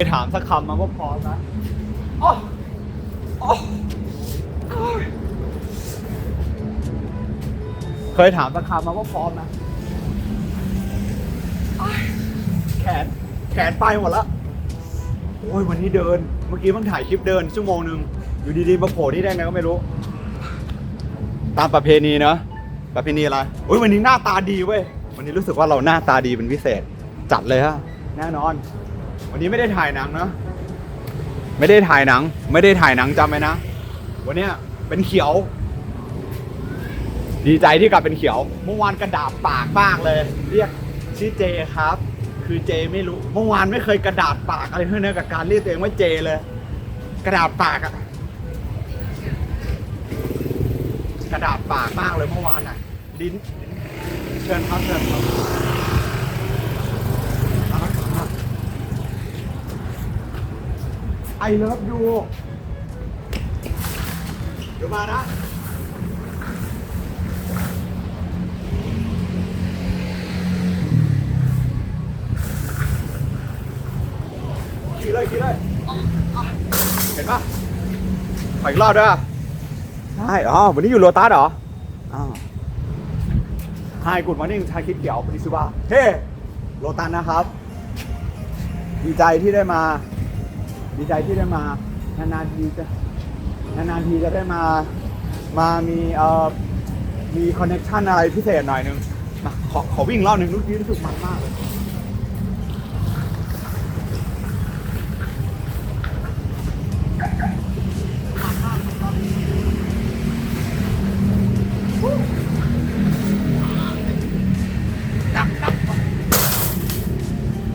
ไปถามสักคำมันก็พร้อมนะอ้ออ้อเคยถามสักคำมันก็พร้อมนะอ้ายแขน แขนไปหมดละ โอ้ยวันนี้เดิน เมื่อกี้เพิ่งถ่ายคลิปเดินชั่วโมงหนึ่ง อยู่ดีๆมาโผล่ที่ได้ไงก็ไม่รู้ ตามประเพณีเนอะประเพณีอะไรโอ้ยวันนี้หน้าตาดีเว้ย วันนี้รู้สึกว่าเราหน้าตาดีเป็นพิเศษ จัดเลยฮะ แน่นอน วันนี้ไม่ได้ถ่ายหนังนะ ไม่ได้ถ่ายหนัง ไม่ได้ถ่ายหนังจำไว้นะ วันเนี้ยเป็นเขียว ดีใจที่กลับเป็นเขียว เมื่อวานกระดาษปากมากเลย เรียกชื่อเจครับ คือเจไม่รู้ เมื่อวานไม่เคยกระดาษปากอะไรเพื่อนกับการเรียกตัวเองว่าเจเลย กระดาษปากอะกระดาษปากมากเลยเมื่อวานอะลิ้น เชิญครับเชิญครับ ไอเลิฟยูเดี๋ยวมานะขี่เลยขี่เลยเห็นปะขออีกรอบด้วยใช่อ๋อวันนี้อยู่โลตัสเหรออ้าวไฮกุดมอร์นิ่งชาคิดเกี่ยวปฏิสุบาเฮ้โลตัสนะครับ ดีใจที่ได้มา ดีใจที่ได้มานานๆทีจะนานๆทีจะได้มามามีเอ่อมีคอนเน็ชันอะไรพิเศษหน่อยนึงมาขอขอวิ่งรอบหนึ่งรู้สึกรู้สึกมันมากเลย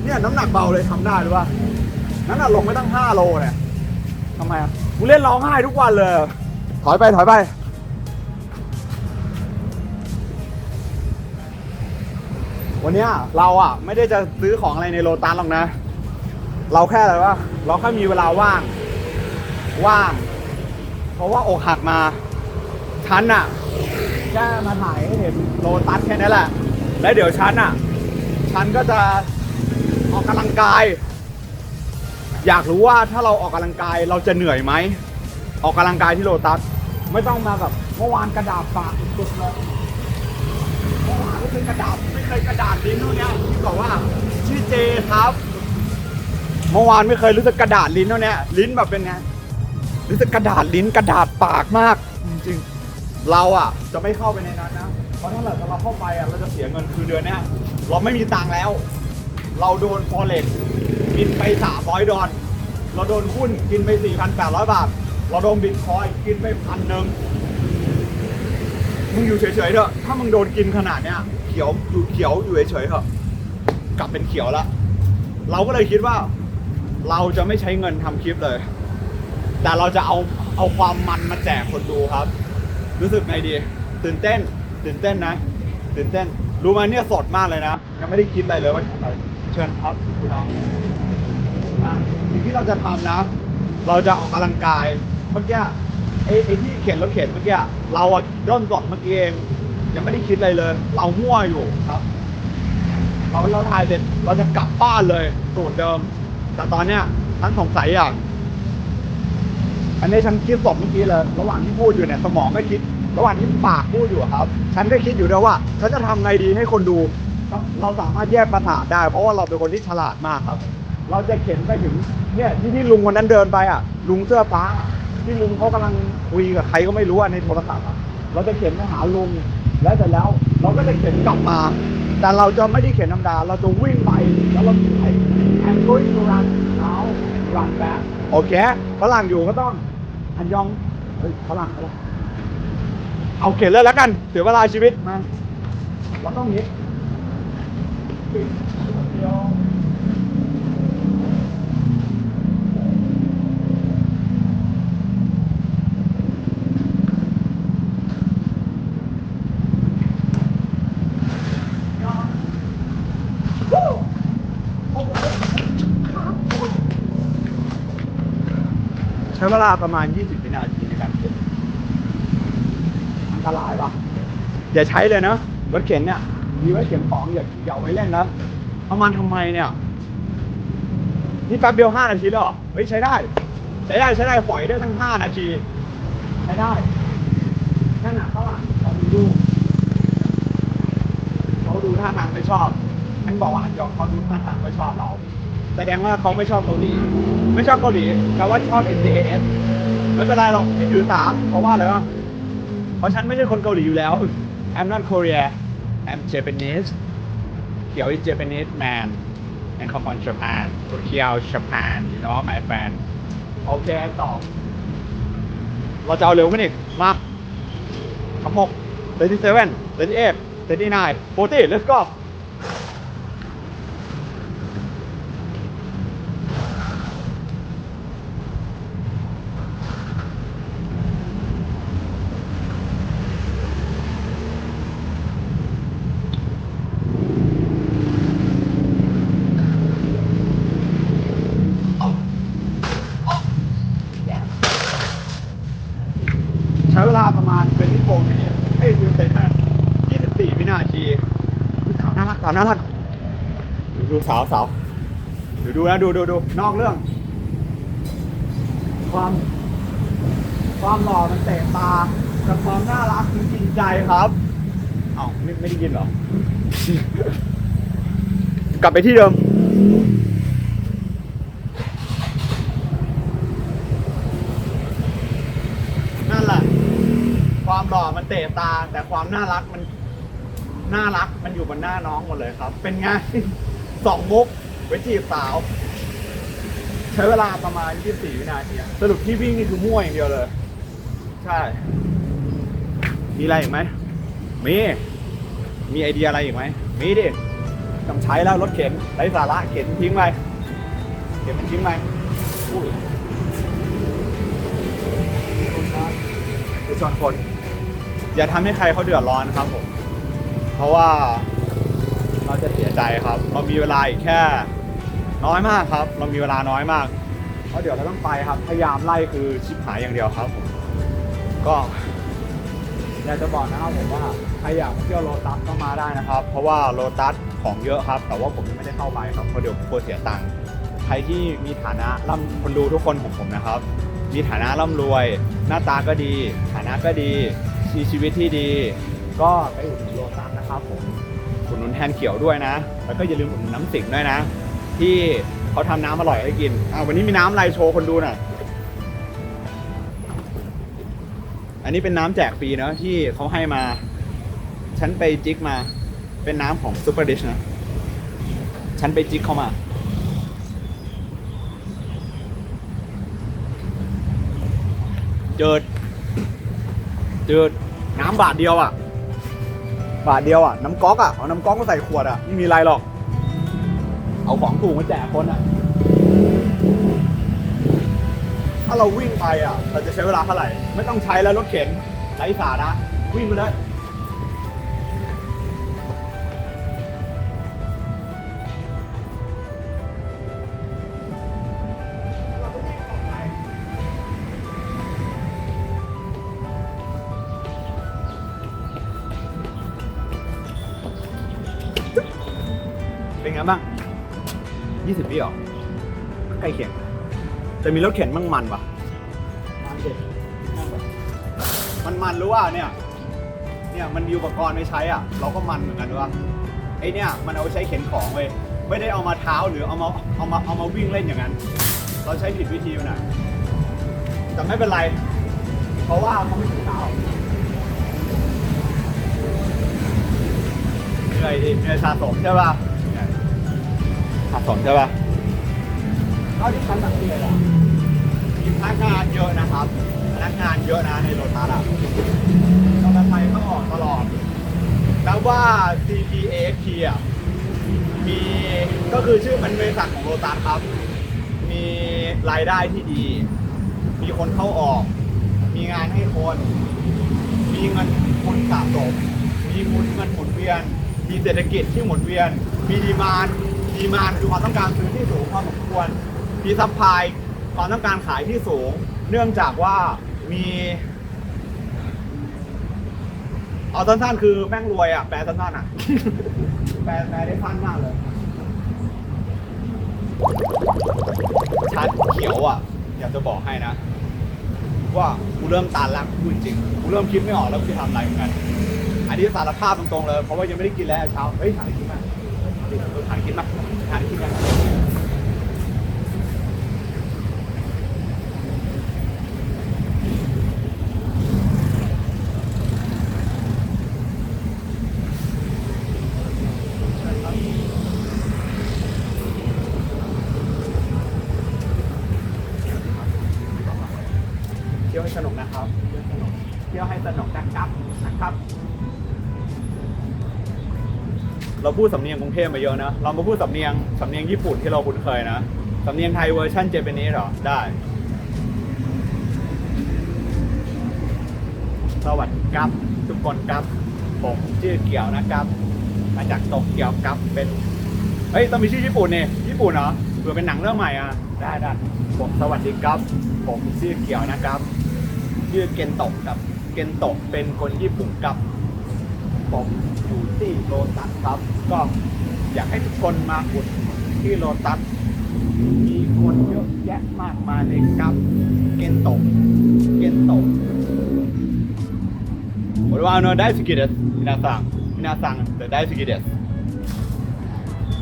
เนี่ยน้ำหนักเบาเลยทำได้หรือว่า น้ำหนักลงไม่ตั้ง5โลเนี่ยทำไมอะกูเล่นร้องไห้ทุกวันเลย ถอยไปถอยไปวันเนี้ยเราอะไม่ได้จะซื้อของอะไรในโลตัสหรอกนะ เราแค่อะไรว่า เราแค่มีเวลาว่าง ว่าง เพราะว่าอกหักมาฉันอะแค่มาถ่ายให้เห็นโลตัสแค่นี้แหละ แล้วเดี๋ยวฉันอะฉันก็จะออกกำลังกาย อยากรู้ว่าถ้าเราออกกำลังกายเราจะเหนื่อยไหม ออกกำลังกายที่โลตัสไม่ต้องมาแบบเมื่อวานกระดาษปากสุดเลยเมื่อวานไม่เคยกระดาษไม่เคยกระดาษลิ้นนู่นเนี่ยที่บอกว่าชื่อเจครับ เมื่อวานไม่เคยรู้สึกกระดาษลิ้นเท่าเนี้ยลิ้นแบบเป็นไงรู้สึกกระดาษลิ้นกระดาษปากมากจริงๆเราอะจะไม่เข้าไปในนั้นนะเพราะถ้าเกิดเราเข้าไปอะเราจะเสียเงินคือเดือนเนี้ยเราไม่มีตังค์แล้ว เราโดนฟอเร็ก กินไป 300 ดอลเราโดนหุ้นกินไป 4,800 บาท เราโดนบิตคอยกินไปพันหนึ่งมึงอยู่เฉยๆเถอะ ถ้ามึงโดนกินขนาดเนี้ย เขียวอยู่เขียวอยู่เฉยๆเถอะ กลับเป็นเขียวละ เราก็เลยคิดว่า เราจะไม่ใช้เงินทำคลิปเลย แต่เราจะเอาเอาความมันมาแจกคนดูครับ รู้สึกไงดี ตื่นเต้น ตื่นเต้นนะ ตื่นเต้น รู้ไหมเนี่ยสดมากเลยนะ ยังไม่ได้คิดอะไรเลยว่าจะไรเชิญครับคุณน้อง ที่เราจะทำนะ เราจะออกกำลังกายเมื่อกี้ไอ้ไอ้ที่เข็นรถเข็นเมื่อกี้เราอะร่อนสดเมื่อกี้เองยังไม่ได้คิดอะไรเลย เรามั่วอยู่ครับเราเราถ่ายเสร็จเราจะกลับบ้านเลยสูตรเดิม แต่ตอนเนี้ยฉันสงสัยอย่าง อันนี้ฉันคิดสดเมื่อกี้เลย ระหว่างที่พูดอยู่เนี่ยสมองก็คิด ระหว่างที่ปากพูดอยู่ครับ ฉันก็คิดอยู่ด้วยว่า ฉันจะทำไงดีให้คนดู เราสามารถแยกปัญหาได้ เพราะว่าเราเป็นคนที่ฉลาดมากครับ เราจะเข็นไปถึงเนี่ยที่ที่ลุงวันนั้นเดินไปอะ ลุงเสื้อฟ้า ที่ลุงเขากำลังคุยกับใครก็ไม่รู้อะในโทรศัพท์อะเราจะเข็นไปหาลุงแล้วเสร็จแล้วเราก็จะเข็นกลับมา แต่เราจะไม่ได้เข็นธรรมดา เราจะวิ่งไปแล้วเราไป I'm going to run now run back โอเคฝรั่งอยู่ก็ต้อง อันยองเฮ้ยฝรั่งอะไรเอาเข็นเลยแล้วกันเสียเวลาชีวิตมาเราต้องอย่างนี้เดียวใช้เวลาประมาณ 20 วินาทีในการเข็นอันตรายปะอย่าใช้เลยนะรถเข็นเนี่ยมีไว้เข็นของอย่าอย่าเอาไว้เล่นนะเอามันทำไมเนี่ย นี่แป๊บเดียวห้านาทีแล้วเหรอเฮ้ยใช้ได้ ใช้ได้ใช้ได้ปล่อยได้ทั้งห้านาที ใช้ได้นั่นน่ะเขาอะเขาดูเขาดูท่าทางไม่ชอบฉันบอกว่าหยอกเขาดูท่าทางไม่ชอบเรา แสดงว่าเขาไม่ชอบเกาหลี ไม่ชอบเกาหลีแต่ว่าชอบ N D S ไม่เป็นไรหรอกที่ถือสามเพราะว่าอะไรวะเพราะฉันไม่ใช่คนเกาหลีอยู่แล้ว I'm not Korea I'm Japanese เกี่ยว is Japanese man and come on Japan เกี่ยว Japan you know my friend โอเคต่อ เราจะเอาเร็วกันอีกมาคำหก37 38 39 40 let's go ใช้เวลาประมา ณเป็นที่โปรมินิเอ้ยดูเซ็นนะ24วินาทีสาวน่ารักสาวน่ารักดูดูสาวสาวดูดูนะดูดูดูนอกเรื่อง ความ ความหล่อมันเตะตาแต่ความน่ารักมันกินใจครับเอ้าไม่ไม่ได้ยินเหรอกลับไปที่เดิม นั่นแหละ ความหล่อมันเตะตาแต่ความน่ารักมันน่ารักมันอยู่บนหน้าน้องหมดเลยครับ เป็นไง สองมุกไว้จีบสาว ใช้เวลาประมาณ 24 วินาทีอะสรุปที่วิ่งนี่คือมั่วอย่างเดียวเลย ใช่ มีอะไรอีกไหมมี มีไอเดียอะไรอีกไหมมีดิต้องใช้แล้วรถเข็นไร้สาระเข็นทิ้งไปเข็นมันทิ้งไปอุ้ยไปชนคน อย่าทำให้ใครเขาเดือดร้อนครับผม เพราะว่าเราจะเสียใจครับ เรามีเวลาอีกแค่ น้อยมากครับ เรามีเวลาน้อยมาก เพราะเดี๋ยวเราต้องไปครับ พยายามไล่คือชิบหายอย่างเดียวครับผมก็อยากจะบอกนะครับผมว่าใครอยากมาเที่ยวโลตัสก็มาได้นะครับ เพราะว่าโลตัสของเยอะครับ แต่ว่าผมยังไม่ได้เข้าไปครับเพราะเดี๋ยวกลัวเสียตังค์ใครที่มีฐานะร่ำคนดูทุกคนของผมนะครับ มีฐานะร่ำรวย หน้าตาก็ดี ฐานะก็ดี มีชีวิตที่ดี ก็ไปอุดหนุนโลตัสนะครับผมอุดหนุนแทนเขียวด้วยนะ แล้วก็อย่าลืมอุดหนุนน้ำสิงด้วยนะ ที่เขาทำน้ำอร่อยให้กินอ่าวันนี้มีน้ำอะไรโชว์คนดูหน่อยอันนี้เป็นน้ำแจกฟรีเนอะที่เขาให้มา ฉันไปจิกมา เป็นน้ำของซูเปอร์ดิชนะ ฉันไปจิกเขามา เจิด เจิดน้ำบาทเดียวอะ บาทเดียวอะ น้ำก๊อกอะ เอาน้ำก๊อกมาใส่ขวดอะ ไม่มีไรหรอก เอาของถูกมาแจกคนอะ ถ้าเราวิ่งไปอะ เราจะใช้เวลาเท่าไหร่ ไม่ต้องใช้แล้วรถเข็นไร้สาระวิ่งไปเลย ไงบ้าง 20ปีเหรอใกล้เคียงแต่มีรถเข็นมั่งมันปะมันเด็ดมันมันรู้ว่าเนี่ย เนี่ยมันมีอุปกรณ์ไม่ใช้อะ เราก็มันเหมือนกันด้วยไอเนี่ยมันเอาไว้ใช้เข็นของเว้ยไม่ได้เอามาเท้าหรือเอามาเอามาเอามาวิ่งเล่นอย่างนั้น เราใช้ผิดวิธีไปหน่อยแต่ไม่เป็นไร เพราะว่าเขาไม่ถึงเท้าเหนื่อยดิเหนื่อยสะสมใช่ป่ะ เหนื่อยสะสมใช่ป่ะเท่าที่ฉันสังเกตอะมีพนักงานเยอะนะครับพนักงานเยอะนะในโรตัสอะมอเตอร์ไซค์ก็ออกตลอดแล้วว่า CPAFP อะมีก็คือชื่อมันบริษัทของโรตัสครับ มีรายได้ที่ดี มีคนเข้าออก มีงานให้คน มีเงินคนสะสมมีหมุนเงินหมุนเวียน มีเศรษฐกิจที่หมุนเวียน มีดีมาน ดีมานคือความต้องการซื้อที่สูงพอสมควร มีซัพพลายความต้องการขายที่สูง เนื่องจากว่ามีเอาสั้นๆคือแม่งรวยอะแปลสั้นๆอะ แปลแปลได้สั้นมากเลยชาเขียวอะ อยากจะบอกให้นะ ว่ากูเริ่มตาลักพูดจริงกูเริ่มคิดไม่ออกแล้วกูจะทำอะไรเหมือนกัน อันนี้สารภาพตรงๆเลย เพราะว่ายังไม่ได้กินแล้วเช้าเฮ้ยหาอะไรกินมาหาอะไรกินมา aquí, aquí. เราพูดสำเนียงกรุงเทพมาเยอะนะ เรามาพูดสำเนียงสำเนียงญี่ปุ่นที่เราคุ้นเคยนะ สำเนียงไทยเวอร์ชันเจแปนิสเหรอ ได้ สวัสดีครับ ทุกคนครับ ผมชื่อเกี่ยวนะครับ มาจากโตเกียวครับเป็น เฮ้ย ต้องมีชื่อญี่ปุ่นเนี่ยญี่ปุ่นเหรอเผื่อเป็นหนังเรื่องใหม่อะ ได้ได้ผมสวัสดีครับ ผมชื่อเกี่ยวนะครับ ชื่อเกนโตะครับ เกนโตะเป็นคนญี่ปุ่นครับ ผมอยู่ที่โลตัสครับ ก็อยากให้ทุกคนมาอุดที่โลตัสมีคนเยอะแยะมากมายเลยครับเกนโตะเกนโตะผมว่าโนได้สกิเดสมินาซังมินาซังแต่ได้สกิเดส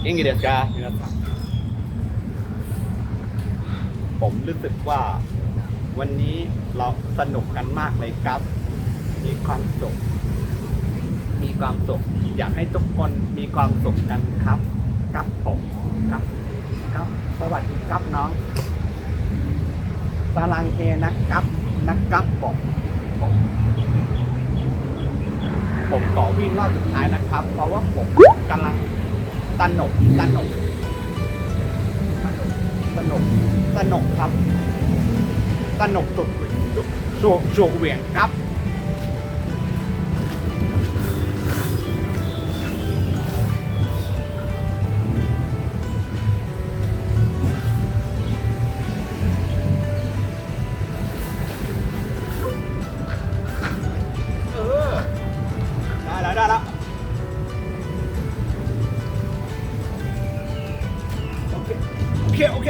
อิงกิเดสการังผมรู้สึกว่าวันนี้เราสนุกกันมากเลยครับ มีความสุข มีความสุข อยากให้ทุกคนมีความสุขกันครับครับผมครับครับสวัสดีครับน้องสลังเฮนะครับนะครับผมผมผมขอวิ่งรอบสุดท้ายนะครับ เพราะว่าผมกำลังสนุกสนุกสนุกสนุกครับสนุกสุดสุดสุดเหวี่ยงครับ เคโอเค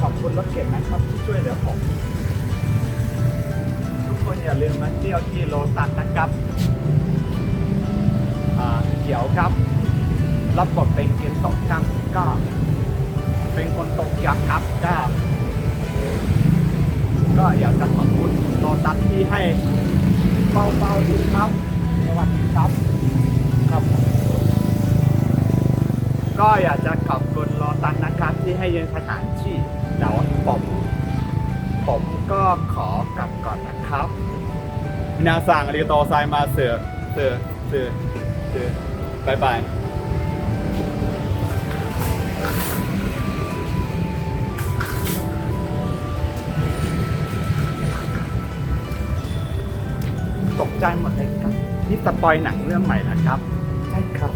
ขอบคุณรถเก่งนะครับที่ช่วยเหลือผมทุกคนอย่าลืมมาเที่ยวที่โลตัสนะครับเขียวครับ รับบทเป็นเกณฑ์ตกครับก็ เป็นคนตกยักษ์ครับก็ก็อยากจะขอบคุณโลตัสที่ให้เบาๆดีครับสวัสดีครับครับ ก็อยากจะขอบคุณโลตัสนะครับ ที่ให้ยืนสถานที่เดี๋ยวผมผมก็ขอกลับก่อนนะครับมินาซังอาริโตไซมาเสือเสือเสือเสือบายบายตกใจหมดเลยครับ นี่สปอยหนังเรื่องใหม่นะครับ ใช่ครับ